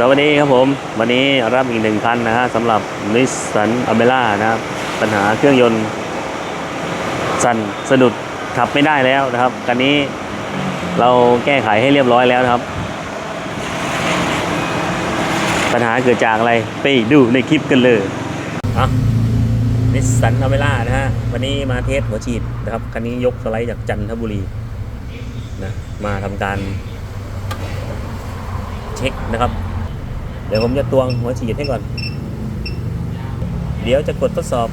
สวัสดีครับผม วันนี้รับอีกหนึ่งคันนะฮะสำหรับนิสสันอเมร่านะครับ ปัญหาเครื่องยนต์ สั่นสะดุดขับไม่ได้แล้วนะครับคันนี้เราแก้ไขให้เรียบร้อยแล้วนะครับ ปัญหาเกิดจากอะไรไปดูในคลิปกันเลยอะนิสสันอเมร่านะฮะวันนี้มาเทสหัวฉีดนะครับคันนี้ยกสไลด์จากจันทบุรีนะมาทำการเช็คนะครับ เดี๋ยวผมจะตวงหัวฉีดให้ก่อน เดี๋ยวจะกดทดสอบ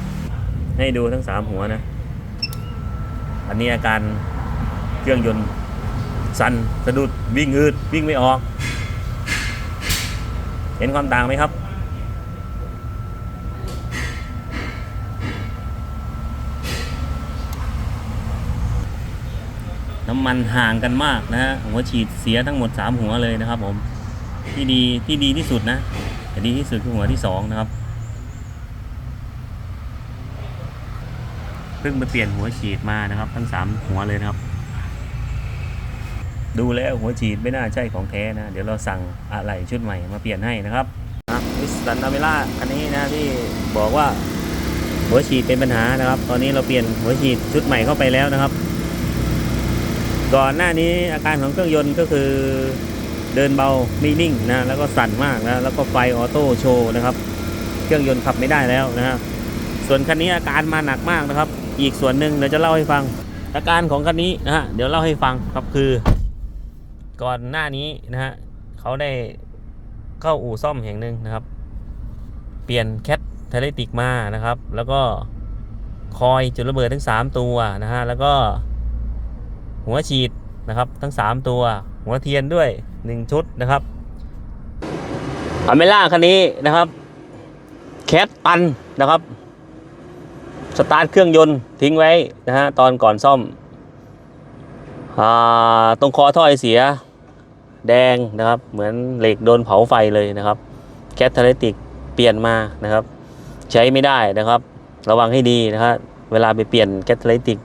ให้ดูทั้งสามหัวนะ อันนี้อาการเครื่องยนต์สั่นสะดุดวิ่งอืดวิ่งไม่ออก เห็นความต่างไหมครับ น้ำมันห่างกันมากนะฮะหัวฉีดเสียทั้งหมด 3 หัวเลยนะครับผม ที่ดีที่ดีที่สุดนะแต่ดีที่สุดคือหัวที่สองนะครับเพิ่งไปเปลี่ยนหัวฉีดมานะครับ ทั้งสามหัวเลยนะครับ ดูแล้วหัวฉีดไม่น่าใช่ของแท้นะ เดี๋ยวเราสั่งอะไหล่ชุดใหม่มาเปลี่ยนให้นะครับวิสตันอเมล่าคันนี้นะที่บอกว่าหัวฉีดเป็นปัญหานะครับ ตอนนี้เราเปลี่ยนหัวฉีดชุดใหม่เข้าไปแล้วนะครับ ก่อนหน้านี้อาการของเครื่องยนต์ก็คือ เดินเบาไม่นิ่งนะแล้วก็สั่นมากนะแล้วก็ไฟออโต้โชว์นะครับเครื่องยนต์ขับไม่ได้แล้วนะฮะส่วนคันนี้อาการมาหนักมากนะครับ อีกส่วนหนึ่งเดี๋ยวจะเล่าให้ฟัง อาการของคันนี้นะฮะเดี๋ยวเล่าให้ฟังครับคือ ก่อนหน้านี้นะฮะเขาได้เข้าอู่ซ่อมแห่งหนึ่งนะครับ เปลี่ยนแคทเทเลติกมานะครับ แล้วก็คอยจุดระเบิดทั้ง 3 ตัวนะฮะแล้วก็หัวฉีดนะครับ ทั้ง 3 ตัว หัวเทียนด้วย 1 ชุดนะครับอเมล่าคันนี้นะครับ แคทตันนะครับ สตาร์ทเครื่องยนต์ทิ้งไว้นะฮะตอนก่อนซ่อมอตรงคอท่อไอเสียแดงนะครับ เหมือนเหล็กโดนเผาไฟเลยนะครับ แคทเทเลติกเปลี่ยนมานะครับ ใช้ไม่ได้นะครับ ระวังให้ดีนะครับเวลาไปเปลี่ยนแคทเทเลติก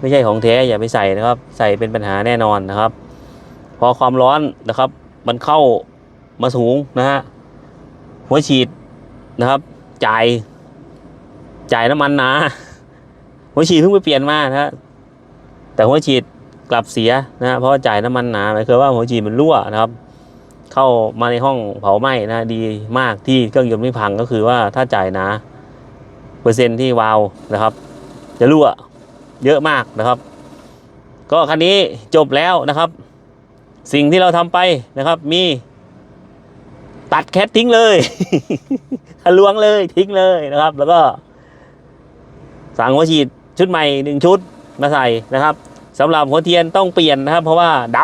ไม่ใช่ของแท้อย่าไปใส่นะครับ ใส่เป็นปัญหาแน่นอนนะครับ พอความร้อนนะครับ มันเข้ามาสูงนะฮะหัวฉีดนะครับ จ่าย จ่ายน้ำมันหนาหัวฉีดเพิ่งไปเปลี่ยนมานะฮะแต่หัวฉีดกลับเสียนะฮะเพราะจ่ายน้ำมันหนาหมายความว่าหัวฉีดมันรั่วนะครับ เข้ามาในห้องเผาไหม้นะดีมากที่เครื่องยนต์ไม่พังก็คือว่าถ้าจ่ายหนาเปอร์เซ็นต์ที่วาล์วนะครับ จะรั่วเยอะมากนะครับ ก็คันนี้จบแล้วนะครับ สิ่งที่เราทำไปนะครับมี ตัดแคททิ้งเลยทะลวงเลยทิ้งเลยนะครับ แล้วก็สั่งหัวฉีดชุดใหม่หนึ่งชุดมาใส่นะครับสำหรับหัวเทียนต้องเปลี่ยนนะครับ เพราะว่าด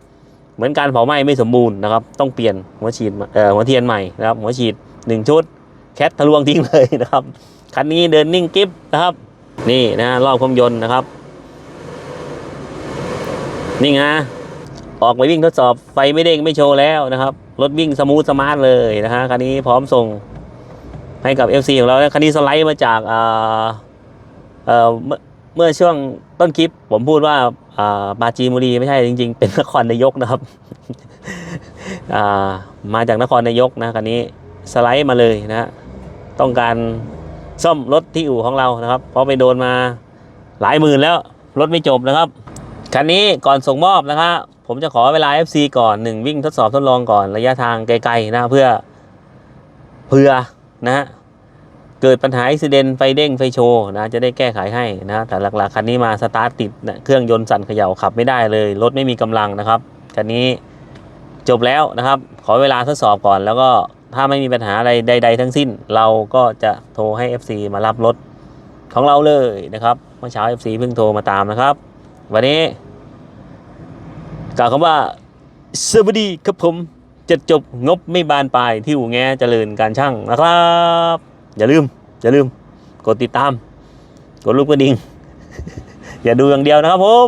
ำเหมือนการเผาไหม้ไม่สมบูรณ์นะครับ ต้องเปลี่ยนหัวฉีดเอ่อหัวเทียนใหม่นะครับ หัวฉีดหนึ่งชุด แคททะลวงทิ้งเลยนะครับคันนี้เดินนิ่งกิฟนะครับ นี่นะรอบเครื่องยนต์นะครับ นี่ไง ออกไปวิ่งทดสอบไฟไม่เด้งไม่โชว์แล้วนะครับ รถวิ่งสมูทสมาร์ทเลยนะฮะคันนี้พร้อมส่งให้กับ FC ของเราคันนี้สไลด์มาจากเอ่อเมื่อเมื่อช่วงต้นคลิป ผมพูดว่าอ่าปาจีนบุรีไม่ใช่จริง ๆ เป็นนครนายกนะครับอ่ามาจากนครนายกนะคันนี้สไลด์มาเลยนะฮะต้องการซ่อมรถที่อู่ของเรานะครับเพราะไปโดนมาหลายหมื่นแล้วรถไม่จบนะครับคันนี้ก่อนส่งมอบนะครับ ผมจะขอเวลา FC ก่อนหนึ่งวิ่งทดสอบทดลองก่อนระยะทางไกลๆนะเพื่อเพื่อนะฮะเกิดปัญหาอุบิเหตุไฟเด้งไฟโชว์นะจะได้แก้ไขให้นะ แต่หลักๆคันนี้มาสตาร์ทติดนะเครื่องยนต์สั่นเขย่าขับไม่ได้เลย รถไม่มีกำลังนะครับคันนี้จบแล้วนะครับ ขอเวลาทดสอบก่อน แล้วก็ถ้าไม่มีปัญหาอะไรใด ๆ ทั้งสิ้น เราก็จะโทรให้ FC มารับรถของเราเลยนะครับเมื่อเช้า FC เพิ่งโทรมาตามนะครับ วันนี้ กล่าวคำว่าสวัสดีครับผมจะจบงบไม่บานปลายที่อู่แงเจริญการช่างนะครับ อย่าลืม อย่าลืม กดติดตาม กดรูปกระดิ่ง อย่าดูอย่างเดียวนะครับผม